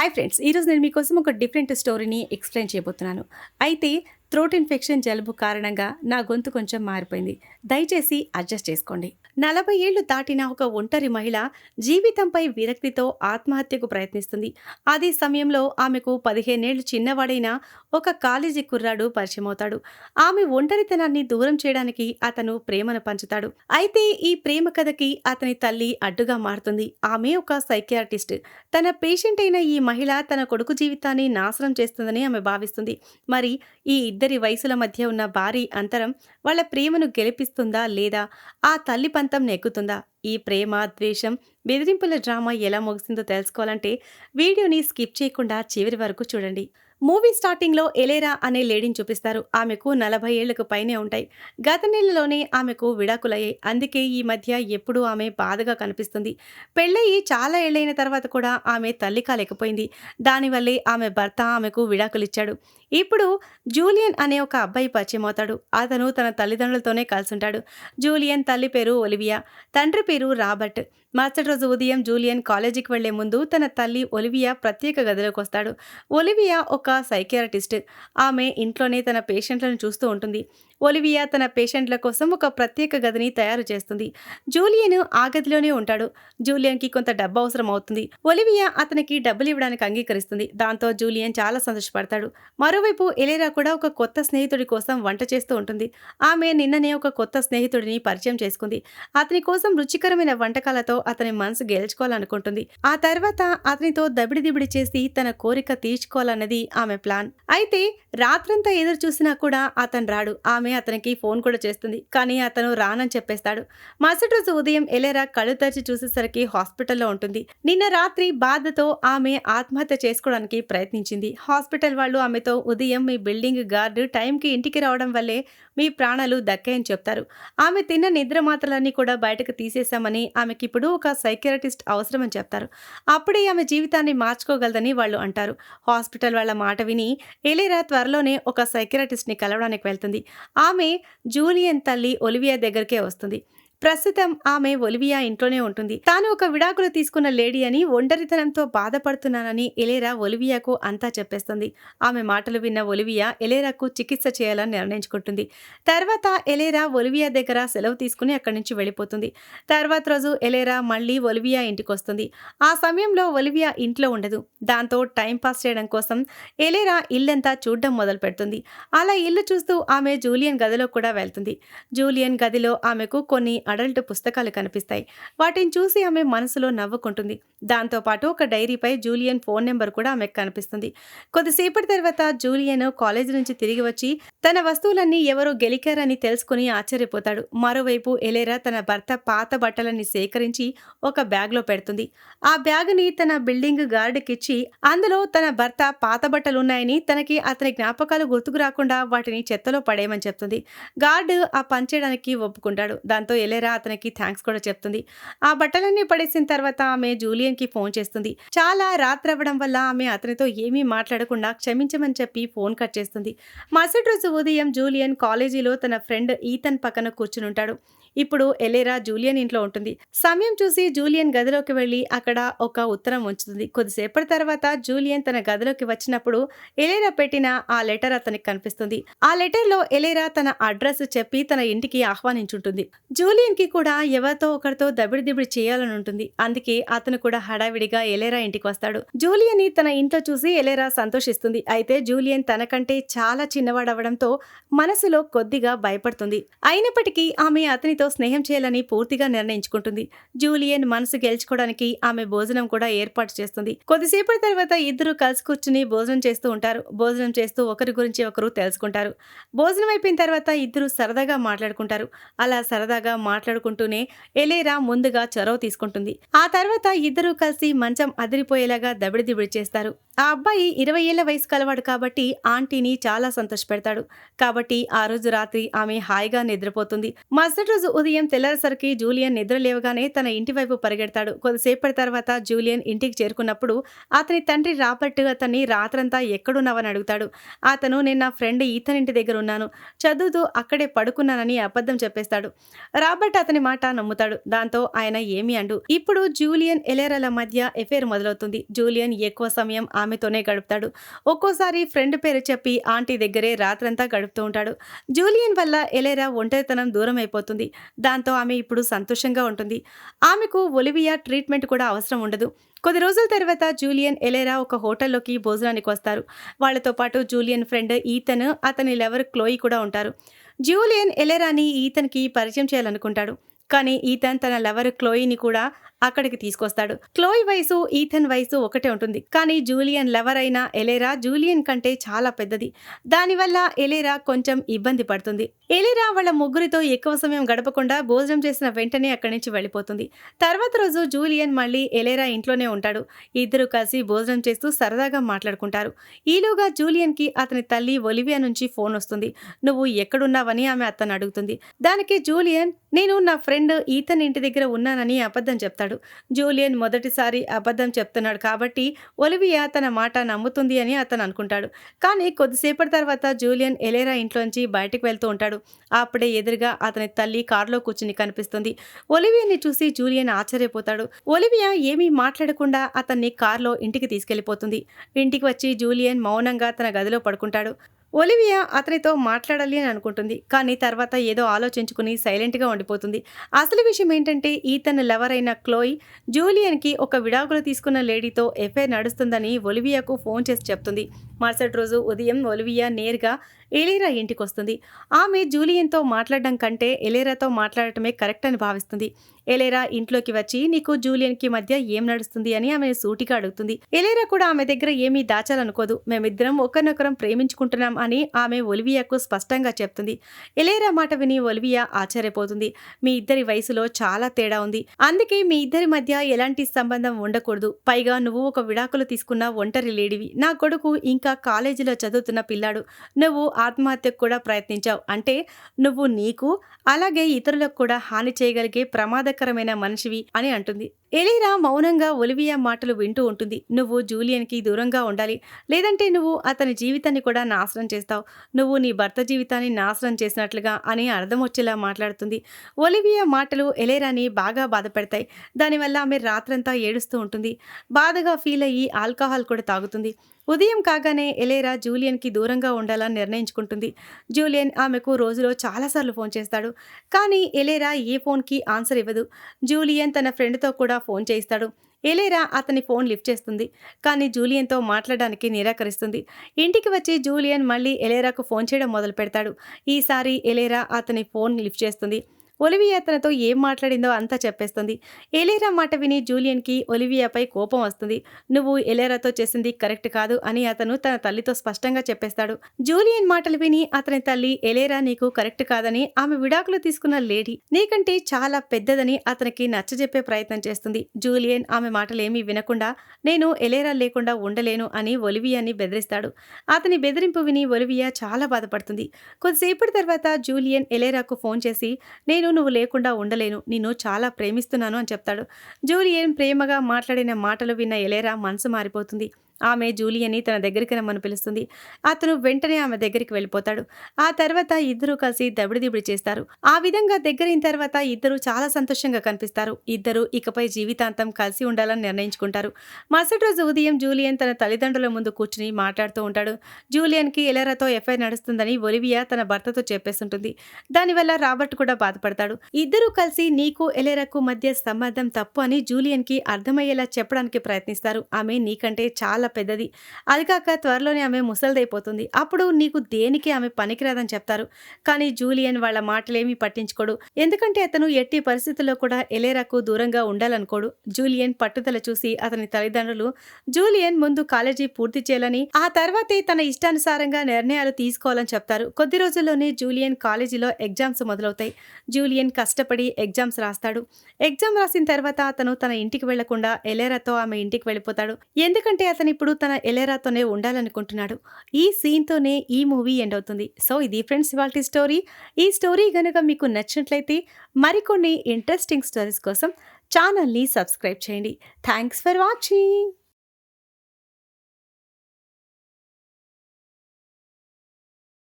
Hi friends ఈరోజు నేను మీకోసం ఒక డిఫరెంట్ స్టోరీని ఎక్స్ప్లెయిన్ చేయబోతున్నాను. అయితే థ్రోట్ ఇన్ఫెక్షన్ జలుబు కారణంగా నా గొంతు కొంచెం మారిపోయింది. దయచేసి అడ్జస్ట్ చేసుకోండి. నలభై ఏళ్ళు దాటిన ఒక ఒంటరి మహిళ జీవితంపై విరక్తితో ఆత్మహత్యకు ప్రయత్నిస్తుంది. అదే సమయంలో ఆమెకు పదిహేనేళ్ళు చిన్నవాడైన ఒక కాలేజీ కుర్రాడు పరిచయమవుతాడు. ఆమె ఒంటరితనాన్ని దూరం చేయడానికి అతను ప్రేమను పంచుతాడు. అయితే ఈ ప్రేమ కథకి అతని తల్లి అడ్డుగా మారుతుంది. ఆమె ఒక సైకియాటిస్ట్ తన పేషెంట్ అయిన ఈ మహిళ తన కొడుకు జీవితాన్ని నాశనం చేస్తుందని ఆమె భావిస్తుంది. మరి ఈ ఇద్దరి వయసుల మధ్య ఉన్న భారీ అంతరం వాళ్ళ ప్రేమను గెలిపిస్తుందా లేదా? ఆ తల్లి పంతం నెక్కుతుందా? ఈ ప్రేమ ద్వేషం బెదిరింపుల డ్రామా ఎలా ముగిసిందో తెలుసుకోవాలంటే వీడియోని స్కిప్ చేయకుండా చివరి వరకు చూడండి. మూవీ స్టార్టింగ్లో ఎలేరా అనే లేడీని చూపిస్తారు. ఆమెకు నలభై ఏళ్ళకు పైనే ఉంటాయి. గత నెలలోనే ఆమెకు విడాకులయ్యాయి. అందుకే ఈ మధ్య ఎప్పుడూ ఆమె బాధగా కనిపిస్తుంది. పెళ్ళయి చాలా ఏళ్ళైన తర్వాత కూడా ఆమె తల్లి కాలేకపోయింది. దానివల్లే ఆమె భర్త ఆమెకు విడాకులిచ్చాడు. ఇప్పుడు జూలియన్ అనే ఒక అబ్బాయి పరిచయం అవుతాడు. అతను తన తల్లిదండ్రులతోనే కలిసి ఉంటాడు జూలియన్ తల్లి పేరు ఒలివియా. తండ్రి పేరు రాబర్ట్. మరుసటి రోజు ఉదయం జూలియన్ కాలేజీకి వెళ్ళే ముందు తన తల్లి ఒలివియా ప్రత్యేక గదిలోకి వస్తాడు. ఒలివియా ఒక సైకియాటిస్ట్ ఆమె ఇంట్లోనే తన పేషెంట్లను చూస్తూ ఉంటుంది. ఒలివియా తన పేషెంట్ల కోసం ఒక ప్రత్యేక గదిని తయారు చేస్తుంది. జూలియన్ ఆ గదిలోనే ఉంటాడు. జూలియన్కి కొంత డబ్బు అవసరం అవుతుంది. ఒలివియా అతనికి డబ్బులు ఇవ్వడానికి అంగీకరిస్తుంది. దాంతో జూలియన్ చాలా సంతోషపడతాడు. మరోవైపు ఎలేరా కూడా ఒక కొత్త స్నేహితుడి కోసం వంట చేస్తూ ఉంటుంది. ఆమె నిన్ననే ఒక కొత్త స్నేహితుడిని పరిచయం చేసుకుంది. అతని కోసం రుచికరమైన వంటకాలతో అతని మనసు గెలుచుకోవాలనుకుంటుంది. ఆ తర్వాత అతనితో దబిడి దిబిడి చేసి తన కోరిక తీర్చుకోవాలన్నది ఆమె ప్లాన్. అయితే రాత్రంతా ఎదురు చూసినా కూడా అతను రాడు. ఆమె అతనికి ఫోన్ కూడా చేస్తుంది. కానీ అతను రానని చెప్పేస్తాడు. మరుసటి రోజు ఉదయం ఎలేరా కళ్ళు తెరిచి చూసేసరికి హాస్పిటల్లో ఉంటుంది. నిన్న రాత్రి బాధతో ఆమె ఆత్మహత్య చేసుకోవడానికి ప్రయత్నించింది. హాస్పిటల్ వాళ్ళు ఆమెతో ఉదయం మీ బిల్డింగ్ గార్డు టైంకి ఇంటికి రావడం వల్లే మీ ప్రాణాలు దక్కాయని చెప్తారు. ఆమె తిన్న నిద్ర మాత్రలన్నీ కూడా బయటకు తీసేశామని ఆమెకి ఇప్పుడు ఒక సైకియాట్రిస్ట్ అవసరమని చెప్తారు. అప్పుడే ఆమె జీవితాన్ని మార్చుకోగలదని వాళ్ళు అంటారు. హాస్పిటల్ వాళ్ళ మాట విని ఎలేరా త్వరలోనే ఒక సైకియాట్రిస్ట్ని కలవడానికి వెళ్తుంది. ఆమె జూలియన్ తల్లి ఒలివియా దగ్గరికే వస్తుంది. ప్రస్తుతం ఆమె ఒలివియా ఇంట్లోనే ఉంటుంది. తాను ఒక విడాకులు తీసుకున్న లేడీ అని ఒంటరితనంతో బాధపడుతున్నానని ఎలేరా ఒలివియాకు అంతా చెప్పేస్తుంది. ఆమె మాటలు విన్న ఒలివియా ఎలేరాకు చికిత్స చేయాలని నిర్ణయించుకుంటుంది. తర్వాత ఎలేరా ఒలివియా దగ్గర సెలవు తీసుకుని అక్కడి నుంచి వెళ్ళిపోతుంది. తర్వాత రోజు ఎలేరా మళ్ళీ ఒలివియా ఇంటికి వస్తుంది ఆ సమయంలో ఒలివియా ఇంట్లో ఉండదు. దాంతో టైం పాస్ చేయడం కోసం ఎలేరా ఇల్లంతా చూడడం మొదలు పెడుతుంది అలా ఇల్లు చూస్తూ ఆమె జూలియన్ గదిలో కూడా వెళ్తుంది. జూలియన్ గదిలో ఆమెకు కొన్ని అడల్ట్ పుస్తకాలు కనిపిస్తాయి. వాటిని చూసి ఆమె మనసులో నవ్వుకుంటుంది. దాంతోపాటు ఒక డైరీపై జూలియన్ ఫోన్ నెంబర్ కూడా ఆమెకు కనిపిస్తుంది. కొద్దిసేపటి తర్వాత జూలియన్ కాలేజీ నుంచి తిరిగి వచ్చి తన వస్తువులన్నీ ఎవరో గెలికారని తెలుసుకుని ఆశ్చర్యపోతాడు. మరోవైపు ఎలేరా తన భర్త పాత బట్టలన్నీ సేకరించి ఒక బ్యాగ్లో పెడుతుంది. ఆ బ్యాగ్ని తన బిల్డింగ్ గార్డుకిచ్చి అందులో తన భర్త పాత బట్టలు ఉన్నాయని తనకి అతని జ్ఞాపకాలు గుర్తుకు రాకుండా వాటిని చెత్తలో పడేయమని చెప్తుంది. గార్డు ఆ పనిచేయడానికి ఒప్పుకుంటాడు. దాంతో ఎలేరా అతనికి థ్యాంక్స్ కూడా చెప్తుంది. ఆ బట్టలన్నీ పడేసిన తర్వాత ఆమె జూలియన్కి ఫోన్ చేస్తుంది. చాలా రాత్రి అవ్వడం వల్ల ఆమె అతనితో ఏమీ మాట్లాడకుండా క్షమించమని చెప్పి ఫోన్ కట్ చేస్తుంది. మరుసటి రోజు ఉదయం జూలియన్ కాలేజీలో తన ఫ్రెండ్ ఈతన్ పక్కన కూర్చుని ఉంటాడు ఇప్పుడు ఎలేరా జూలియన్ ఇంట్లో ఉంటుంది. సమయం చూసి జూలియన్ గదిలోకి వెళ్ళి అక్కడ ఒక ఉత్తరం ఉంచుతుంది. కొద్దిసేపటి తర్వాత జూలియన్ తన గదిలోకి వచ్చినప్పుడు ఎలేరా పెట్టిన ఆ లెటర్ అతనికి కనిపిస్తుంది. ఆ లెటర్లో ఎలేరా తన అడ్రస్ చెప్పి తన ఇంటికి ఆహ్వానించుంటుంది. జూలియన్కి కూడా ఎవరితో ఒకరితో దబిడి దిబిడి చేయాలని ఉంటుంది. అందుకే అతను కూడా హడావిడిగా ఎలేరా ఇంటికి వస్తాడు. జూలియన్ని తన ఇంట్లో చూసి ఎలేరా సంతోషిస్తుంది. అయితే జూలియన్ తనకంటే చాలా చిన్నవాడవడంతో మనసులో కొద్దిగా భయపడుతుంది. అయినప్పటికీ ఆమె అతని అతనితో స్నేహం చేయాలని పూర్తిగా నిర్ణయించుకుంటుంది. జూలియన్ మనసు గెలుచుకోవడానికి ఆమె భోజనం కూడా ఏర్పాటు చేస్తుంది. కొద్దిసేపటి తర్వాత ఇద్దరు కలిసి కూర్చుని భోజనం చేస్తూ ఉంటారు. భోజనం చేస్తూ ఒకరి గురించి ఒకరు తెలుసుకుంటారు. భోజనం అయిపోయిన తర్వాత ఇద్దరు సరదాగా మాట్లాడుకుంటారు. అలా సరదాగా మాట్లాడుకుంటూనే ఎలేరా ముందుగా చొరవ తీసుకుంటుంది. ఆ తర్వాత ఇద్దరూ కలిసి మంచం అదిరిపోయేలాగా దబిడిదిబిడి చేస్తారు. ఆ అబ్బాయి ఇరవై ఏళ్ళ వయసు కలవాడు కాబట్టి ఆంటీని చాలా సంతోషపెడతాడు. కాబట్టి ఆ రోజు రాత్రి ఆమె హాయిగా నిద్రపోతుంది. మరుసటి రోజు ఉదయం తెల్లారేసరికి జూలియన్ నిద్ర లేవగానే తన ఇంటి వైపు పరిగెడతాడు. కొద్దిసేపటి తర్వాత జూలియన్ ఇంటికి చేరుకున్నప్పుడు అతని తండ్రి రాబర్ట్ అతన్ని రాత్రంతా ఎక్కడున్నావని అడుగుతాడు. అతను నేను నా ఫ్రెండ్ ఈతన్ ఇంటి దగ్గర ఉన్నాను. చదువుతూ అక్కడే పడుకున్నానని అబద్ధం చెప్పేస్తాడు రాబర్ట్ అతని మాట నమ్ముతాడు. దాంతో ఆయన ఏమీ అండు. ఇప్పుడు జూలియన్ ఎలేరాల మధ్య ఎఫేర్ మొదలవుతుంది. జూలియన్ ఎక్కువ సమయం ఆమెతోనే గడుపుతాడు. ఒక్కోసారి ఫ్రెండ్ పేరు చెప్పి ఆంటీ దగ్గరే రాత్రంతా గడుపుతూ ఉంటాడు. జూలియన్ వల్ల ఎలేరా ఒంటరితనం దూరం అయిపోతుంది దాంతో ఆమె ఇప్పుడు సంతోషంగా ఉంటుంది. ఆమెకు ఒలివియా ట్రీట్మెంట్ కూడా అవసరం ఉండదు. కొద్ది రోజుల తర్వాత జూలియన్ ఎలేరా ఒక హోటల్లోకి భోజనానికి వస్తారు. వాళ్ళతో పాటు జూలియన్ ఫ్రెండ్ ఈతన్ అతని లెవర్ క్లోయి కూడా ఉంటారు. జూలియన్ ఎలేరాని ఈతన్కి పరిచయం చేయాలనుకుంటాడు. కానీ ఈతన్ తన లవర్ క్లోయిని కూడా అక్కడికి తీసుకొస్తాడు. క్లోయ్ వయసు ఈథన్ వయసు ఒకటే ఉంటుంది. కానీ జూలియన్ లవర్ అయిన ఎలేరా జూలియన్ కంటే చాలా పెద్దది. దానివల్ల ఎలేరా కొంచెం ఇబ్బంది పడుతుంది. ఎలేరా వాళ్ళ ముగ్గురితో ఎక్కువ సమయం గడపకుండా భోజనం చేసిన వెంటనే అక్కడి నుంచి వెళ్ళిపోతుంది. తర్వాత రోజు జూలియన్ మళ్ళీ ఎలేరా ఇంట్లోనే ఉంటాడు. ఇద్దరు కలిసి భోజనం చేస్తూ సరదాగా మాట్లాడుకుంటారు. ఈలోగా జూలియన్కి అతని తల్లి ఒలివియా నుంచి ఫోన్ వస్తుంది. నువ్వు ఎక్కడున్నావని ఆమె అతను అడుగుతుంది. దానికి జూలియన్ నేను నా ఫ్రెండ్ ఈతన్ ఇంటి దగ్గర ఉన్నానని అబద్ధం చెప్తాడు. జూలియన్ మొదటిసారి అబద్ధం చెప్తున్నాడు కాబట్టి ఒలివియా తన మాట నమ్ముతుంది అని అతను అనుకుంటాడు. కానీ కొద్దిసేపటి తర్వాత జూలియన్ ఎలేరా ఇంట్లోంచి బయటకు వెళ్తూ ఉంటాడు. అప్పుడే ఎదురుగా అతని తల్లి కారులో కూర్చుని కనిపిస్తుంది. ఒలివియాని చూసి జూలియన్ ఆశ్చర్యపోతాడు. ఒలివియా ఏమీ మాట్లాడకుండా అతన్ని కారులో ఇంటికి తీసుకెళ్ళిపోతుంది ఇంటికి వచ్చి జూలియన్ మౌనంగా తన గదిలో పడుకుంటాడు. ఒలివియా అతనితో మాట్లాడాలి అని అనుకుంటుంది. కానీ తర్వాత ఏదో ఆలోచించుకుని సైలెంట్గా ఉండిపోతుంది. అసలు విషయం ఏంటంటే ఈతన్ లవర్ అయిన క్లోయ్ జూలియన్కి ఒక విడాకులు తీసుకున్న లేడీతో ఎఫ్ఐఆర్ నడుస్తుందని ఒలివియాకు ఫోన్ చేసి చెప్తుంది. మరుసటి రోజు ఉదయం ఒలివియా నేరుగా ఎలేరా ఇంటికి వస్తుంది. ఆమె జూలియన్తో మాట్లాడడం కంటే ఎలేరాతో మాట్లాడటమే కరెక్ట్ అని భావిస్తుంది. ఎలేరా ఇంట్లోకి వచ్చి నీకు జూలియన్కి మధ్య ఏం నడుస్తుంది? అని ఆమె సూటిగా అడుగుతుంది. ఎలేరా కూడా ఆమె దగ్గర ఏమీ దాచాలనుకోదు. మేమిద్దరం ఒకరినొకరం ప్రేమించుకుంటున్నాం అని ఆమె ఒలివియాకు స్పష్టంగా చెప్తుంది. ఎలేరా మాట విని ఒలివియా ఆశ్చర్యపోతుంది. మీ ఇద్దరి వయసులో చాలా తేడా ఉంది. అందుకే మీ ఇద్దరి మధ్య ఎలాంటి సంబంధం ఉండకూడదు. పైగా నువ్వు ఒక విడాకులు తీసుకున్న ఒంటరి లేడివి. నా కొడుకు ఇంకా కాలేజీలో చదువుతున్న పిల్లాడు. నువ్వు ఆత్మహత్యకు కూడా ప్రయత్నించావు. అంటే నువ్వు నీకు అలాగే ఇతరులకు కూడా హాని చేయగలిగే ఆహ్లాదకరమైన మనిషివి అని అంటుంది. ఎలీరా మౌనంగా ఒలివియా మాటలు వింటూ ఉంటుంది. నువ్వు జూలియన్కి దూరంగా ఉండాలి. లేదంటే నువ్వు అతని జీవితాన్ని కూడా నాశనం చేస్తావు. నువ్వు నీ భర్త జీవితాన్ని నాశనం చేసినట్లుగా అని అర్థం వచ్చేలా మాట్లాడుతుంది. ఒలివియా మాటలు ఎలేరాని బాగా బాధపెడతాయి దానివల్ల ఆమె రాత్రంతా ఏడుస్తూ ఉంటుంది. బాధగా ఫీల్ అయ్యి ఆల్కహాల్ కూడా తాగుతుంది. ఉదయం కాగానే ఎలేరా జూలియన్కి దూరంగా ఉండాలని నిర్ణయించుకుంటుంది. జూలియన్ ఆమెకు రోజులో చాలాసార్లు ఫోన్ చేస్తాడు. కానీ ఎలేరా ఏ ఫోన్కి ఆన్సర్ ఇవ్వదు. జూలియన్ తన ఫ్రెండ్తో కూడా ఫోన్ చేయిస్తాడు. ఎలేరా అతని ఫోన్ లిఫ్ట్ చేస్తుంది. కానీ జూలియన్తో మాట్లాడడానికి నిరాకరిస్తుంది. ఇంటికి వచ్చి జూలియన్ మళ్ళీ ఎలేరాకు ఫోన్ చేయడం మొదలు పెడతాడు ఈసారి ఎలేరా అతని ఫోన్ లిఫ్ట్ చేస్తుంది. ఒలివియా అతనితో ఏం మాట్లాడిందో అంతా చెప్పేస్తుంది. ఎలేరా మాట విని జూలియన్కి ఒలివియాపై కోపం వస్తుంది. నువ్వు ఎలేరాతో చేసింది కరెక్ట్ కాదు అని అతను తన తల్లితో స్పష్టంగా చెప్పేస్తాడు. జూలియన్ మాటలు విని అతని తల్లి ఎలేరా నీకు కరెక్ట్ కాదని ఆమె విడాకులు తీసుకున్న లేడీ నీకంటే చాలా పెద్దదని అతనికి నచ్చజెప్పే ప్రయత్నం చేస్తుంది. జూలియన్ ఆమె మాటలేమీ వినకుండా నేను ఎలేరా లేకుండా ఉండలేను అని ఒలివియాని బెదిరిస్తాడు. అతని బెదిరింపు విని ఒలివియా చాలా బాధపడుతుంది. కొద్దిసేపటి తర్వాత జూలియన్ ఎలేరాకు ఫోన్ చేసి నేను నువ్వు లేకుండా ఉండలేను. నిన్ను చాలా ప్రేమిస్తున్నాను అని చెప్తాడు. జూలియన్ ప్రేమగా మాట్లాడిన మాటలు విన్న ఎలేరా మనసు మారిపోతుంది. ఆమె జూలియని తన దగ్గరికి రమ్మని పిలుస్తుంది. అతను వెంటనే ఆమె దగ్గరికి వెళ్ళిపోతాడు. ఆ తర్వాత ఇద్దరూ కలిసి దబిడిదిబిడి చేస్తారు. ఆ విధంగా దగ్గరైన తర్వాత ఇద్దరు చాలా సంతోషంగా కనిపిస్తారు. ఇద్దరు ఇకపై జీవితాంతం కలిసి ఉండాలని నిర్ణయించుకుంటారు. మరుసటి రోజు ఉదయం జూలియన్ తన తల్లిదండ్రుల ముందు కూర్చుని మాట్లాడుతూ ఉంటాడు. జూలియన్కి ఎలరాతో ఎఫ్ఐఆర్ నడుస్తుందని ఒలివియా తన భర్తతో చెప్పేస్తుంటుంది. దానివల్ల రాబర్ట్ కూడా బాధపడతాడు. ఇద్దరూ కలిసి నీకు ఎలెరకు మధ్య సంబంధం తప్పు అని జూలియన్కి అర్థమయ్యేలా చెప్పడానికి ప్రయత్నిస్తారు. ఆమె నీకంటే చాలా పెద్దది. అది కాక త్వరలోనే ఆమె ముసలిదైపోతుంది. అప్పుడు నీకు దేనికి ఆమె పనికిరాదని చెప్తారు. కానీ జూలియన్ వాళ్ళ మాటలేమీ పట్టించుకోడు. ఎందుకంటే అతను ఎట్టి పరిస్థితుల్లో కూడా ఎలేరాకు దూరంగా ఉండాలనుకోడు. జూలియన్ పట్టుదల చూసి అతని తల్లిదండ్రులు జూలియన్ ముందు కాలేజీ పూర్తి చేయాలని ఆ తర్వాతే తన ఇష్టానుసారంగా నిర్ణయాలు తీసుకోవాలని చెప్తారు. కొద్ది రోజుల్లోనే జూలియన్ కాలేజీలో ఎగ్జామ్స్ మొదలవుతాయి. జూలియన్ కష్టపడి ఎగ్జామ్స్ రాస్తాడు. ఎగ్జామ్ రాసిన తర్వాత అతను తన ఇంటికి వెళ్ళకుండా ఎలేరాతో ఆమె ఇంటికి వెళ్ళిపోతాడు. ఎందుకంటే అతని ఇప్పుడు తన ఎలేరాతోనే ఉండాలనుకుంటున్నాడు. ఈ సీన్‌తోనే ఈ మూవీ ఎండ్ అవుతుంది. సో, ఇది ఫ్రెండ్స్ ఇవాల్టి స్టోరీ. ఈ స్టోరీ కనుక మీకు నచ్చినట్లయితే మరికొన్ని ఇంట్రెస్టింగ్ స్టోరీస్ కోసం ఛానల్‌ని సబ్స్క్రైబ్ చేయండి. Thanks for watching.